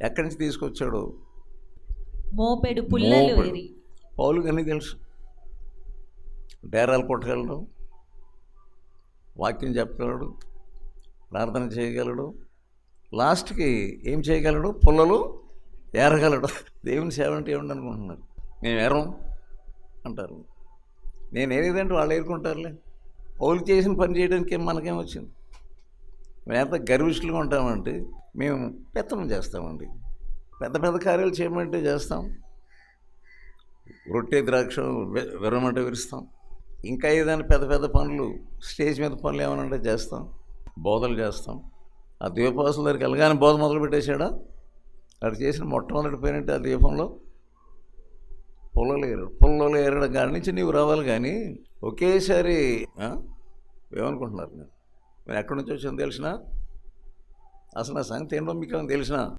ఎక్కడి నుంచి తీసుకొచ్చాడు? మోపెడు పుల్లలు పౌలుకి అన్నీ తెలుసు. డేరాలు కొట్టగలడు. వాక్యం చెప్పగలడు. ప్రార్థన చేయగలడు. లాస్ట్కి ఏం చేయగలడు? పుల్లలు ఏరగలడు. దేవుని సేవ అంటే ఏమిటి అనుకుంటున్నారు? మేము ఏరం అంటారు. నేను ఏదంటే వాళ్ళు ఏరుకుంటారులే? పౌలు చేసిన పని చేయడానికి ఏం మనకేం వచ్చింది? మేము ఎంత గర్విష్ఠులుగా ఉంటామంటే మేము పెత్తనం చేస్తామండి. పెద్ద పెద్ద కార్యాలు చేయమంటే చేస్తాం. రొట్టె ద్రాక్ష విరమంటే విరుస్తాం. ఇంకా ఏదైనా పెద్ద పెద్ద పనులు స్టేజ్ మీద పనులు ఏమనంటే చేస్తాం. బోధలు చేస్తాం. ఆ దీపవాసుల దగ్గరికి వెళ్ళగానే బోధ మొదలు పెట్టేశాడా? అక్కడ చేసిన మొట్టమొదటి పేరేంటి ఆ దీపంలో? పుల్లలు ఏరడు. పుల్లలు ఏరడం కాడి నుంచి నీవు రావాలి కానీ ఒకేసారి ఏమనుకుంటున్నారు నేను నేను ఎక్కడి నుంచి వచ్చిందో తెలిసినా? అసలు నా సంగతి ఏంటో మీకు తెలిసిన?